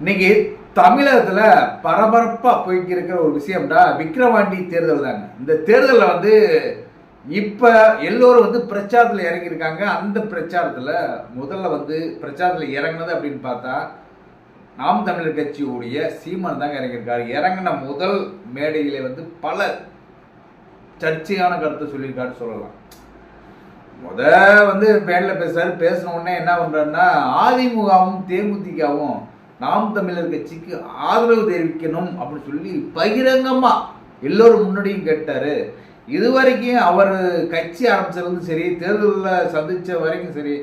இன்னைக்கு தமிழகத்தில் பரபரப்பாக போய்க்கு இருக்கிற ஒரு விஷயம்டா விக்ரவாண்டி தேர்தல் தாங்க. இந்த தேர்தலில் வந்து இப்போ எல்லோரும் வந்து பிரச்சாரத்தில் இறங்கியிருக்காங்க. அந்த பிரச்சாரத்தில் முதல்ல வந்து பிரச்சாரத்தில் இறங்குனது அப்படின்னு பார்த்தா நாம் தமிழர் கட்சியுடைய சீமான் தாங்க இறங்கியிருக்காரு. இறங்கின முதல் மேடையிலே வந்து பல சர்ச்சையான கருத்தை சொல்லியிருக்காருன்னு சொல்லலாம். முத வந்து மேடையில் பேசுறாரு. பேசின உடனே என்ன பண்ணுறாருன்னா அதிமுகவும் தேமுதிகவும் நாம் தமிழர் கட்சிக்கு ஆதரவு தெரிவிக்கணும் அப்படின்னு சொல்லி பகிரங்கமாக எல்லோரும் முன்னாடியும் கேட்டார். இது வரைக்கும் அவர் கட்சி ஆரம்பிச்சதுலேருந்து சரி தேர்தலில் சந்தித்த வரைக்கும் சரி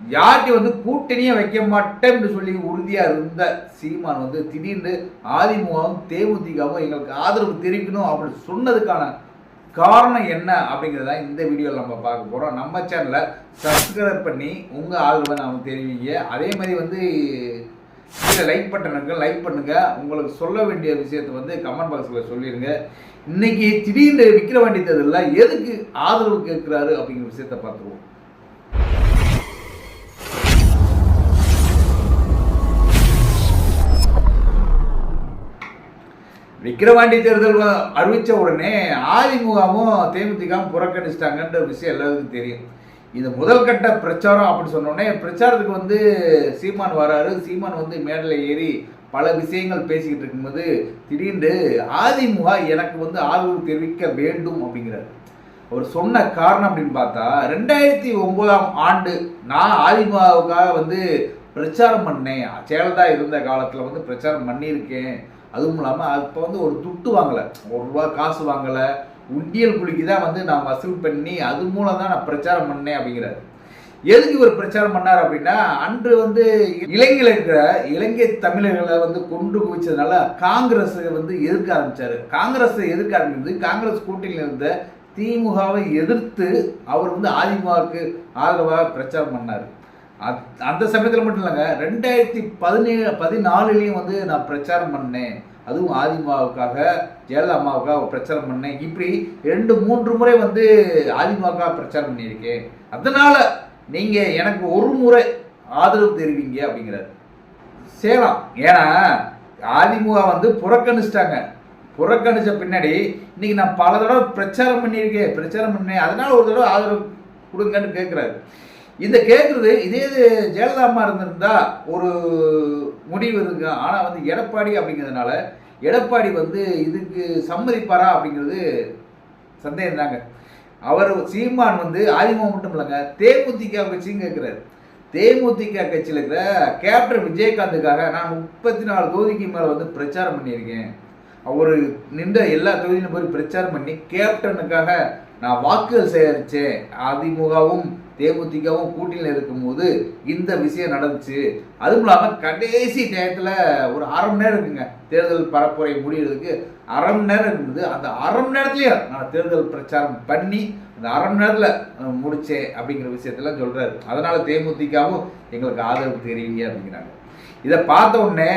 யார்கிட்ட வந்து கூட்டணியே வைக்க மாட்டேன்னு சொல்லி உறுதியாக இருந்த சீமான் வந்து திடீர்னு அதிமுகவும் தேமுதிகவும் எங்களுக்கு ஆதரவு தெரிவிக்கணும் அப்படின்னு சொன்னதுக்கான காரணம் என்ன அப்படிங்கிறத இந்த வீடியோவில் நம்ம பார்க்க போகிறோம் நம்ம சேனலை சப்ஸ்கிரைப் பண்ணி உங்கள் ஆதரவை நாம் தெரிவிங்க. அதே மாதிரி வந்து கீழே லைக் பட்டனுங்க லைக் பண்ணுங்கள் உங்களுக்கு சொல்ல வேண்டிய விஷயத்தை வந்து கமெண்ட் பாக்ஸில் சொல்லிடுங்க இன்னைக்கு திடீர்னு விக்கிரவாண்டி தேர்தலில் எதுக்கு ஆதரவு கேட்குறாரு அப்படிங்கிற விஷயத்தை பார்த்துருவோம். விக்கிரவாண்டி தேர்தல் அறிவித்த உடனே அதிமுகவும் தேமுதிகவும் புறக்கணிச்சிட்டாங்கன்ற விஷயம் எல்லாருக்கும் தெரியும். இது முதல் கட்ட பிரச்சாரம் அப்படின்னு சொன்னோடனே பிரச்சாரத்துக்கு வந்து சீமான் வராரு. சீமான் வந்து மேடையில் ஏறி பல விஷயங்கள் பேசிக்கிட்டு இருக்கும்போது திடீர்னு அதிமுக எனக்கு வந்து ஆதரவு தெரிவிக்க வேண்டும் அப்படிங்கிறார். அவர் சொன்ன காரணம் அப்படின்னு பார்த்தா ரெண்டாயிரத்தி ஒன்பதாம் ஆண்டு நான் அதிமுகவுக்காக வந்து பிரச்சாரம் பண்ணேன். ஜெயலலிதா இருந்த காலத்தில் வந்து பிரச்சாரம் பண்ணியிருக்கேன். அதுவும் இல்லாமல் அப்போ வந்து ஒரு துட்டு வாங்கலை. ஒரு ரூபா காசு வாங்கலை. உண்டியல் குலுக்கி தான் வந்து நான் வசூல் பண்ணி அது மூலம் தான் நான் பிரச்சாரம் பண்ணேன் அப்படிங்கிறாரு. எதுக்கு இவர் பிரச்சாரம் பண்ணார் அப்படின்னா அன்று வந்து இலங்கையில் இருக்கிற இலங்கை தமிழர்களை வந்து கொண்டு குவிச்சதுனால காங்கிரஸ் வந்து எதிர்க்க ஆரம்பிச்சாரு. காங்கிரஸை எதிர்க்க ஆரம்பிச்சது காங்கிரஸ் கூட்டணியில் இருந்த திமுகவை எதிர்த்து அவர் வந்து அதிமுகவுக்கு ஆதரவாக பிரச்சாரம் பண்ணார். அத்- அந்த சமயத்தில் மட்டும் இல்லைங்க ரெண்டாயிரத்தி பதினேழு பதினாலுலேயும் வந்து நான் பிரச்சாரம் பண்ணேன். அதுவும் அதிமுகவுக்காக ஜெயலலிதா அம்மாவுக்காக பிரச்சாரம் பண்ணேன். இப்படி ரெண்டு மூன்று முறை வந்து அதிமுகவுக்காக பிரச்சாரம் பண்ணியிருக்கேன். அதனால் நீங்கள் எனக்கு ஒரு முறை ஆதரவு தெரிவிங்க அப்படிங்கிறார். சேலம். ஏன்னா அதிமுக வந்து புறக்கணிச்சிட்டாங்க. புறக்கணிச்ச பின்னாடி இன்னைக்கு நான் பல தடவை பிரச்சாரம் பண்ணியிருக்கேன் பிரச்சாரம் பண்ணேன். அதனால் ஒரு தடவை ஆதரவு கொடுங்கன்னு கேட்குறாரு இந்த கேட்குறது இதே இது ஜெயலலிதா அம்மா இருந்திருந்தா ஒரு முடிவு இருக்கு. ஆனால் வந்து எடப்பாடி அப்படிங்கிறதுனால எடப்பாடி வந்து இதுக்கு சம்மதிப்பாரா அப்படிங்கிறது சந்தேகம் தாங்க அவர் சீமான் வந்து அதிமுக மட்டும் இல்லைங்க தேமுதிக கட்சியும் கேட்குறாரு தேமுதிக கட்சியில் இருக்கிற கேப்டன் விஜயகாந்துக்காக நான் முப்பத்தி நாலு தொகுதிக்கு மேலே வந்து பிரச்சாரம் பண்ணியிருக்கேன். அவர் நின்ற எல்லா தொகுதியிலும் போய் பிரச்சாரம் பண்ணி கேப்டனுக்காக நான் வாக்குகள் சேகரித்தேன் அதிமுகவும் தேமுதிகவும் கூட்டணியில் இருக்கும்போது இந்த விஷயம் நடந்துச்சு. அதுவும் இல்லாமல் கடைசி டயத்தில் ஒரு அரை மணி நேரம் இருக்குங்க. தேர்தல் பரப்புரை முடிகிறதுக்கு அரை மணி நேரம் இருந்தது. அந்த அரை மணி நேரத்துலையும் நான் தேர்தல் பிரச்சாரம் பண்ணி அந்த அரை மணி நேரத்தில் முடித்தேன் அப்படிங்கிற விஷயத்தெல்லாம் சொல்கிறாரு அதனால் தேமுதிகவும் எங்களுக்கு ஆதரவு தெரியுங்க அப்படிங்கிறாங்க. இதை பார்த்த உடனே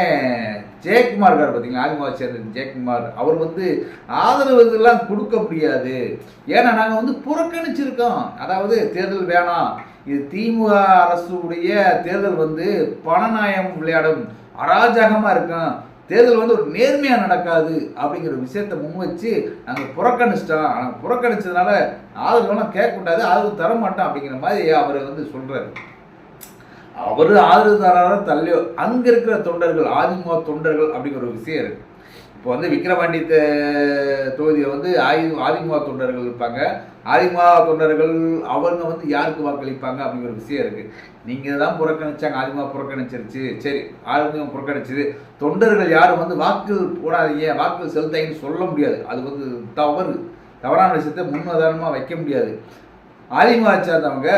ஜெயக்குமார் இருக்கார் பார்த்தீங்களா? அதிமுக சேர்ந்த ஜெயக்குமார். அவர் வந்து ஆதரவு இதெல்லாம் கொடுக்க முடியாது. ஏன்னா நாங்கள் வந்து புறக்கணிச்சிருக்கோம். அதாவது தேர்தல் வேணாம். இது திமுக அரசுடைய தேர்தல் வந்து பணநாயம் விளையாடும் அராஜகமாக இருக்கும். தேர்தல் வந்து ஒரு நேர்மையாக நடக்காது அப்படிங்கிற விஷயத்தை முன் வச்சு நாங்கள் புறக்கணிச்சிட்டோம். ஆனால் புறக்கணிச்சதுனால ஆதரவுலாம் கேட்கக்கூடாது. ஆதரவு தர மாட்டோம் அப்படிங்கிற மாதிரி அவர் வந்து சொல்கிறாரு அவர் ஆதரவு தராரோ தள்ளியோ அங்கே இருக்கிற தொண்டர்கள் ஆதிமுக தொண்டர்கள் அப்படிங்கிற ஒரு விஷயம் இருக்கு. இப்போ வந்து விக்கிரவாண்டி தொகுதியில் வந்து ஆதி ஆதிமுக தொண்டர்கள் இருப்பாங்க. ஆதிமுக தொண்டர்கள் அவங்க வந்து யாருக்கு வாக்களிப்பாங்க அப்படிங்கிற ஒரு விஷயம் இருக்கு. நீங்கள் தான் புறக்கணிச்சாங்க ஆதிமுக புறக்கணிச்சிருச்சு. சரி அதிமுக புறக்கணிச்சது. தொண்டர்கள் யாரும் வந்து வாக்கு போடாதீங்க வாக்கு செலுத்தாங்கன்னு சொல்ல முடியாது. அது வந்து தவறு. தவறான விஷயத்தை முன்னுதாரணமாக வைக்க முடியாது. அதிமுக சேர்ந்தவங்க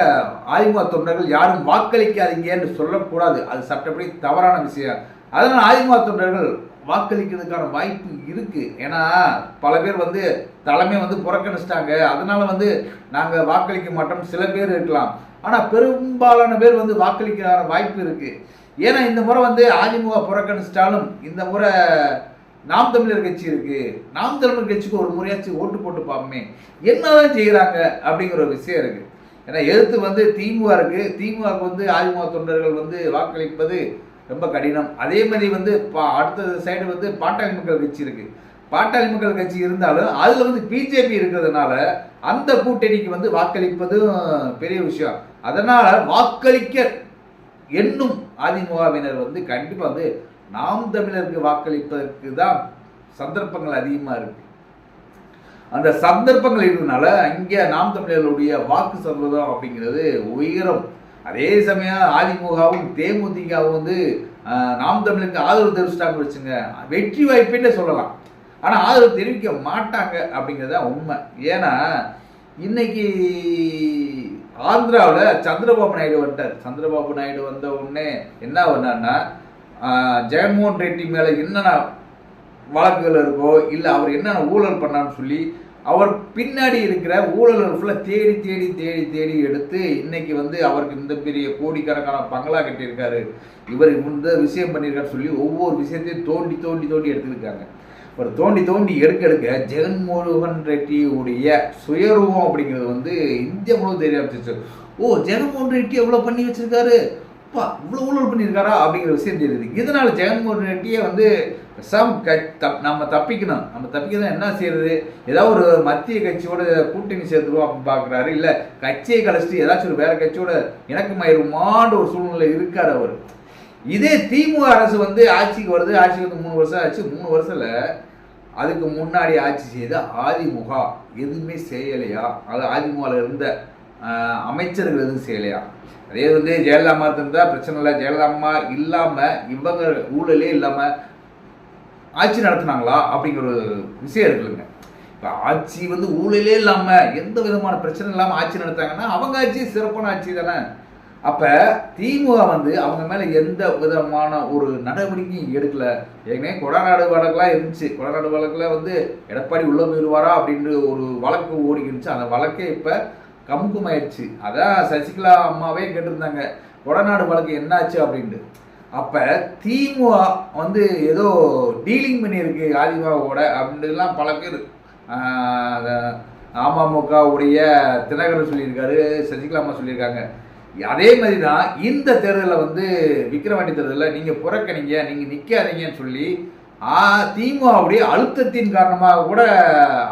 அதிமுக தொண்டர்கள் யாரும் வாக்களிக்காதீங்கன்னு சொல்லக்கூடாது. அது சட்டப்படி தவறான விஷயம். அதனால் அதிமுக தொண்டர்கள் வாக்களிக்கிறதுக்கான வாய்ப்பு இருக்குது ஏன்னா பல பேர் வந்து தலைமை வந்து புறக்கணிச்சிட்டாங்க. அதனால் வந்து நாங்கள் வாக்களிக்க மாட்டோம். சில பேர் இருக்கலாம். ஆனால் பெரும்பாலான பேர் வந்து வாக்களிக்கிற வாய்ப்பு இருக்குது ஏன்னா இந்த முறை வந்து அதிமுக புறக்கணிச்சிட்டாலும் இந்த முறை நாம் தமிழர் கட்சி இருக்கு. நாம் தமிழர் கட்சிக்கு ஒரு முறையாச்சும் ஓட்டு போட்டு பார்ப்போமே என்னதான் செய்கிறாங்க அப்படிங்கிற ஒரு விஷயம் இருக்கு. ஏன்னா எழுத்து வந்து திமுக இருக்கு. திமுகவுக்கு வந்து அதிமுக தொண்டர்கள் வந்து வாக்களிப்பது ரொம்ப கடினம். அதே மாதிரி வந்து பா- அடுத்த சைடு வந்து பாட்டாளி மக்கள் கட்சி இருக்கு. பாட்டாளி மக்கள் கட்சி இருந்தாலும் அதுல வந்து பிஜேபி இருக்கிறதுனால அந்த கூட்டணிக்கு வந்து வாக்களிப்பதும் பெரிய விஷயம். அதனால வாக்களிக்க எண்ணும் அதிமுகவினர் வந்து கண்டிப்பா வந்து நாம் தமிழருக்கு வாக்களிப்பதற்கு தான் சந்தர்ப்பங்கள் அதிகமாக இருக்கு. அந்த சந்தர்ப்பங்கள் இருந்தனால இங்கே நாம் தமிழர்களுடைய வாக்கு சதவீதம் அப்படிங்கிறது உயரம். அதே சமயம் அதிமுகவும் தேமுதிகவும் வந்து நாம் தமிழுக்கு ஆதரவு தெரிவிச்சிட்டாங்க வச்சுங்க வெற்றி வாய்ப்புன்னு சொல்லலாம். ஆனால் ஆதரவு தெரிவிக்க மாட்டாங்க அப்படிங்கிறது தான் உண்மை. ஏன்னா இன்னைக்கு ஆந்திராவில் சந்திரபாபு நாயுடு வந்துட்டார். சந்திரபாபு நாயுடு வந்த உடனே என்ன பண்ணார்னா ஜெகன்மோகன் ரெட்டி மேலே என்னென்ன வழக்குகள் இருக்கோ இல்லை அவர் என்னென்ன ஊழல் பண்ணான்னு சொல்லி அவர் பின்னாடி இருக்கிற ஊழல் ஃபுல்லாக தேடி தேடி தேடி தேடி எடுத்து இன்னைக்கு வந்து அவருக்கு இந்த பெரிய கோடிக்கணக்கான பங்களா கட்டியிருக்காரு. இவர் இந்த விஷயம் பண்ணியிருக்காரு சொல்லி ஒவ்வொரு விஷயத்தையும் தோண்டி தோண்டி தோண்டி எடுத்துருக்காங்க ஒரு தோண்டி தோண்டி எடுக்க எடுக்க ஜெகன்மோகன் ரெட்டியுடைய சுயரூபம் அப்படிங்கிறது வந்து இந்தியா முழுவதும் தெரிய ஆரம்பிச்சிச்சு ஓ ஜெகன்மோகன் ரெட்டி எவ்வளோ பண்ணி வச்சிருக்காரு? அப்பா இவ்வளோ ஊழல் பண்ணியிருக்காரா அப்படிங்கிற விஷயம் தெரியுது. இதனால ஜெகன்மோகன் ரெட்டியை வந்து சம் க தப் நம்ம தப்பிக்கணும். நம்ம தப்பிக்க என்ன செய்யறது? ஏதாவது ஒரு மத்திய கட்சியோட கூட்டணி சேர்த்துருவோம் அப்படின்னு பார்க்குறாரு. இல்லை கட்சியை கழிச்சிட்டு ஏதாச்சும் ஒரு வேற கட்சியோட இணக்கமாயிருமான்ற ஒரு சூழ்நிலை இருக்கார் அவர். இதே திமுக அரசு வந்து ஆட்சிக்கு வருது. ஆட்சிக்கு வந்து மூணு வருஷம் ஆச்சு. மூணு வருஷத்தில் அதுக்கு முன்னாடி ஆட்சி செய்த அதிமுக எதுவுமே செய்யலையா? அது அதிமுகவில் இருந்த அமைச்சர்கள் எதுவும் செய்யலையா? அதே வந்து ஜெயலலிதா அம்மா பிரச்சனை இல்லை. ஜெயலலிதா அம்மா இல்லாமல் இவங்க ஊழலே இல்லாமல் ஆட்சி நடத்துனாங்களா? அப்படிங்கிற ஒரு விஷயம் இருக்குதுங்க இப்போ ஆட்சி வந்து ஊழலே இல்லாமல் எந்த விதமான பிரச்சனை இல்லாமல் ஆட்சி நடத்தாங்கன்னா அவங்க ஆட்சி சிறப்பான ஆட்சி தானே. அப்போ திமுக வந்து அவங்க மேலே எந்த விதமான ஒரு நடவடிக்கையும் எடுக்கல. ஏற்கனவே கொடநாடு வழக்கெலாம் இருந்துச்சு. கொடநாடு வழக்கில் வந்து எடப்பாடி உள்ள போயிடுவாரா அப்படின்ற ஒரு வழக்கு ஓடிக்கிருந்துச்சு இருந்துச்சு அந்த வழக்கே இப்போ கமுக்கமாயிடுச்சு அதான் சசிகலா அம்மாவே கேட்டிருந்தாங்க கொடநாடு வழக்கு என்னாச்சு? அப்படின்ட்டு. அப்போ திமுக வந்து ஏதோ டீலிங் பண்ணியிருக்கு அதிமுகவோட அப்படின்ட்டுலாம் பல பேர் அமமுகவுடைய தினகரன் சொல்லியிருக்காரு சசிகலா அம்மா சொல்லியிருக்காங்க. அதே மாதிரி தான் இந்த தேர்தலில் வந்து விக்ரவாண்டி தேர்தலில் நீங்கள் புறக்கணிங்க நீங்கள் நிற்காதீங்கன்னு சொல்லி திமுகவுடைய அழுத்தத்தின் காரணமாக கூட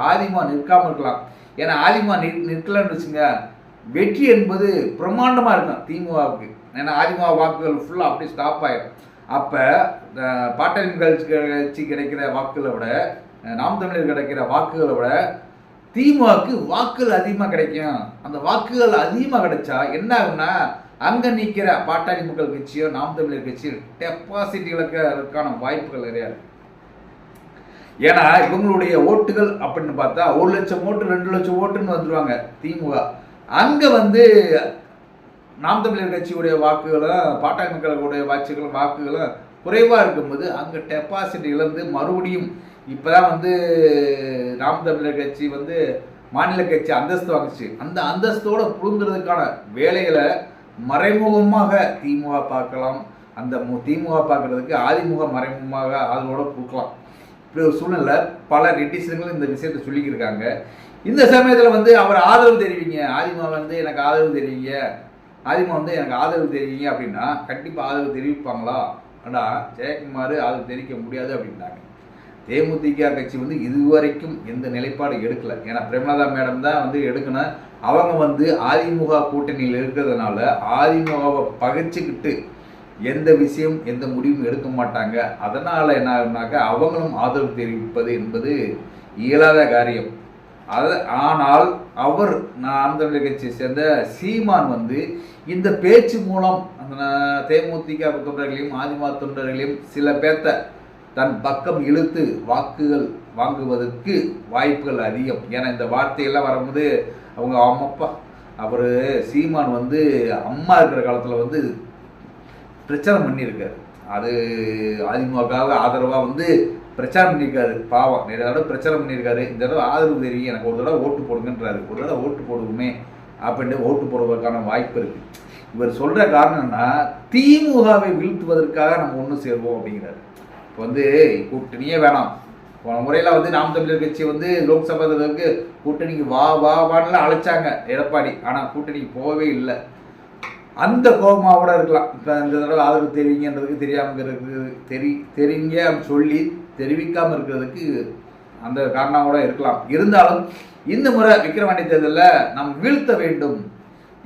அதிமுக நிற்காமல் இருக்கலாம். ஏன்னா ஆதிமா நிற் நிற்கலன்னு வச்சுங்க வெற்றி என்பது பிரம்மாண்டமாக இருக்கும் திமுகவுக்கு. ஏன்னா அதிமுக வாக்குகள் ஃபுல்லாக அப்படியே ஸ்டாப் ஆகிடும் அப்போ பாட்டாளி கட்சி கட்சி கிடைக்கிற வாக்குகளை விட நாம் தமிழர் கிடைக்கிற வாக்குகளை விட திமுகவுக்கு வாக்குகள் அதிகமாக கிடைக்கும். அந்த வாக்குகள் அதிகமாக கிடைச்சா என்ன ஆகும்னா அங்கே நிற்கிற பாட்டாளி மக்கள் கட்சியோ நாம் தமிழர் கட்சியோ டெபாசிட் இழக்கிறதுக்கான வாய்ப்புகள் நிறையா இருக்குது ஏன்னா இவங்களுடைய ஓட்டுகள் அப்படின்னு பார்த்தா ஒரு லட்சம் ஓட்டு ரெண்டு லட்சம் ஓட்டுன்னு வந்துடுவாங்க திமுக. அங்கே வந்து நாம் தமிழர் கட்சியுடைய வாக்குகளும் பாட்டாளி மக்களுடைய வாட்சிகளும் வாக்குகளும் குறைவாக இருக்கும்போது அங்கே டெபாசிட் இழந்து மறுபடியும் இப்போதான் வந்து நாம் தமிழர் கட்சி வந்து மாநில கட்சி அந்தஸ்து வாங்குச்சு. அந்த அந்தஸ்தோடு புழுங்குறதுக்கான வேலைகளை மறைமுகமாக திமுக பார்க்கலாம். அந்த மு- திமுக பார்க்குறதுக்கு அதிமுக மறைமுகமாக அதோட கொடுக்கலாம் இப்படி ஒரு சூழ்நிலை பல நெட்டிசன்கள் இந்த விஷயத்தை சொல்லிக்கிருக்காங்க. இந்த சமயத்தில் வந்து அவர் ஆதரவு தெரிவிங்க. ஆதிமா வந்து எனக்கு ஆதரவு தெரிவிங்க. ஆதிமா வந்து எனக்கு ஆதரவு தெரிவிங்க அப்படின்னா கண்டிப்பாக ஆதரவு தெரிவிப்பாங்களா? ஆனால் ஜெயக்குமார் ஆதரவு தெரிவிக்க முடியாது அப்படின்னாங்க. தேமுதிக கட்சி வந்து இதுவரைக்கும் எந்த நிலைப்பாடு எடுக்கலை. ஏன்னா பிரேமலதா மேடம் தான் வந்து எடுக்கணும் அவங்க வந்து அதிமுக கூட்டணியில் இருக்கிறதுனால அதிமுகவை பகைச்சிக்கிட்டு எந்த விஷயம் எந்த முடிவும் எடுக்க மாட்டாங்க. அதனால் என்ன ஆகுனாக்கா அவங்களும் ஆதரவு தெரிவிப்பது என்பது இயலாத காரியம். அது ஆனால் அவர் நான் ஆந்திர கட்சியை சேர்ந்த சீமான் வந்து இந்த பேச்சு மூலம் அந்த தேமுதிக தொண்டர்களையும் அதிமுக தொண்டர்களையும் சில பேர்த்த தன் பக்கம் இழுத்து வாக்குகள் வாங்குவதற்கு வாய்ப்புகள் அதிகம். ஏன்னா இந்த வார்த்தையெல்லாம் வரும்போது அவங்க அம்மப்பா அவர் சீமான் வந்து அம்மா இருக்கிற காலத்தில் வந்து பிரச்சாரம் பண்ணியிருக்காரு. அது அதிமுகவுக்கு ஆதரவாக வந்து பிரச்சாரம் பண்ணியிருக்காரு. பாவம். நிறைய தடவை பிரச்சாரம் பண்ணியிருக்காரு. இந்த தடவை ஆதரவு தெரியும் எனக்கு ஒரு தடவை ஓட்டு போடுங்கன்றாரு. ஒரு தடவை ஓட்டு போடுவோமே அப்படின்ட்டு ஓட்டு போடுவதற்கான வாய்ப்பு இருக்குது இவர் சொல்கிற காரணம் என்னன்னா திமுகவை வீழ்த்துவதற்காக நம்ம ஒன்று சேர்வோம் அப்படிங்கிறாரு. இப்போ வந்து கூட்டணியே வேணாம். போன முறையில் வந்து நாம் தமிழர் கட்சி வந்து லோக்சபா தேர்தலுக்கு கூட்டணிக்கு வா வா வான்லாம் அழைச்சாங்க. எடப்பாடி. ஆனால் கூட்டணிக்கு போகவே இல்லை. அந்த கோபமாவோட இருக்கலாம். இப்போ இந்த தடவை ஆதரவு தெரிவிங்கன்றதுக்கு தெரியாமல் இருக்கிறது தெரி தெரியுங்க அப்படின்னு சொல்லி தெரிவிக்காமல் இருக்கிறதுக்கு அந்த காரணமோட இருக்கலாம். இருந்தாலும் இந்த முறை விக்கிரவாண்டி தேர்தலில் நாம் வீழ்த்த வேண்டும்.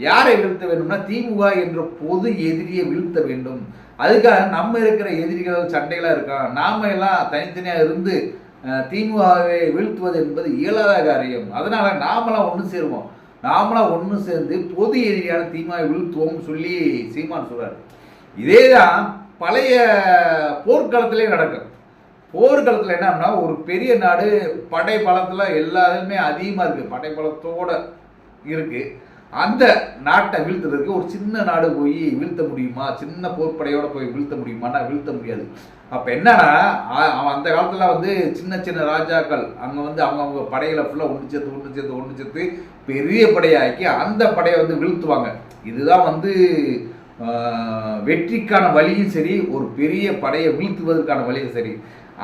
யாரை வீழ்த்த வேண்டும்னா திமுக என்ற பொது எதிரியை வீழ்த்த வேண்டும். அதுக்காக நம்ம இருக்கிற எதிரிகள் சண்டைகளாக இருக்கான் நாம எல்லாம் தனித்தனியாக இருந்து திமுகவை வீழ்த்துவது என்பது இயலாத காரியம். அதனால நாமெல்லாம் ஒன்று சேருவோம். நாமளாக ஒன்று சேர்ந்து பொது எதிரியான தீமாவை வீழ்த்துவோம்னு சொல்லி சீமான் சொல்கிறார் இதே தான் பழைய போர்க்களத்திலே நடக்கும். போர்க்களத்தில் என்னன்னா ஒரு பெரிய நாடு படை பலத்தில் எல்லா அதிகமாக இருக்குது படை இருக்குது அந்த நாட்டை வீழ்த்துறதுக்கு ஒரு சின்ன நாடு போய் வீழ்த்த முடியுமா? சின்ன போர்ப்படையோடு போய் வீழ்த்த முடியுமான்னா வீழ்த்த முடியாது. அப்போ என்னன்னா அவன் அந்த காலத்தில் வந்து சின்ன சின்ன ராஜாக்கள் அங்கே வந்து அவங்கவுங்க படைகளை ஃபுல்லாக ஒன்று சேர்த்து ஒன்று சேர்த்து ஒன்று சேர்த்து பெரிய படையாக்கி அந்த படையை வந்து வீழ்த்துவாங்க. இதுதான் வந்து வெற்றிக்கான வழியும் சரி ஒரு பெரிய படையை வீழ்த்துவதற்கான வழியும் சரி.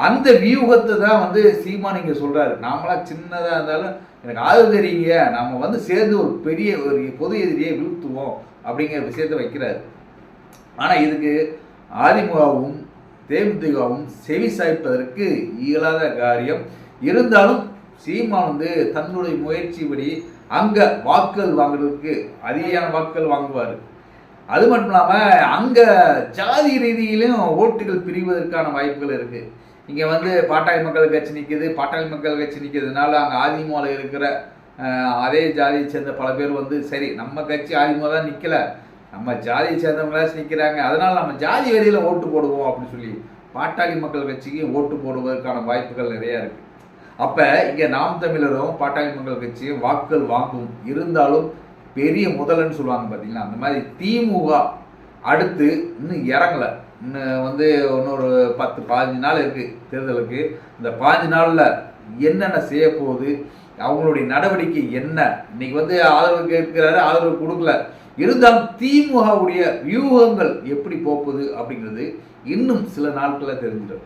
அந்த வியூகத்தை தான் வந்து சீமான் இங்கே சொல்கிறாரு நாமளாம் சின்னதாக இருந்தாலும் எனக்கு ஆதரவு தெரியுங்க நம்ம வந்து சேர்ந்து ஒரு பெரிய ஒரு பொது எதிரியை வீழ்த்துவோம் அப்படிங்கிற விஷயத்தை வைக்கிறாரு. ஆனால் இதுக்கு அதிமுகவும் தேமுதிகவும் செவி சாய்ப்பதற்கு இயலாத காரியம். இருந்தாலும் சீமான் வந்து தன்னுடைய முயற்சிப்படி அங்கே வாக்குகள் வாங்குறதுக்கு அதிகமான வாக்குகள் வாங்குவார். அது மட்டும் இல்லாமல் அங்கே ஜாதி ரீதியிலும் ஓட்டுகள் பிரிவதற்கான வாய்ப்புகள் இருக்குது இங்கே வந்து பாட்டாளி மக்கள் கட்சி நிற்கிது பாட்டாளி மக்கள் கட்சி நிற்கிறதுனால அங்கே அதிமுகவில் இருக்கிற அதே ஜாதியை சேர்ந்த பல பேர் வந்து சரி நம்ம கட்சி ஆதிமுக தான் நிற்கல நம்ம ஜாதியை சேர்ந்தவங்களாச்சும் நிற்கிறாங்க அதனால் நம்ம ஜாதி வரியில் ஓட்டு போடுவோம் அப்படின்னு சொல்லி பாட்டாளி மக்கள் கட்சிக்கு ஓட்டு போடுவதற்கான வாய்ப்புகள் நிறையா இருக்குது அப்போ இங்கே நாம் தமிழரும் பாட்டாளி மக்கள் கட்சியும் வாக்குகள் வாங்கும். இருந்தாலும் பெரிய முதலன்னு சொல்லுவாங்க பார்த்தீங்களா அந்த மாதிரி திமுக அடுத்து இன்னும் இறங்கலை. இன்னும் வந்து இன்னொரு பத்து பாஞ்சு நாள் இருக்குது தேர்தலுக்கு. இந்த பாஞ்சு நாளில் என்னென்ன செய்ய போகுது? அவங்களுடைய நடவடிக்கை என்ன? இன்னைக்கு வந்து ஆதரவு கேட்கிறாரு ஆதரவு கொடுக்கல. இருந்தாலும் திமுகவுடைய வியூகங்கள் எப்படி போகுது அப்படிங்கிறது இன்னும் சில நாட்களில் தெரிஞ்சிடும்.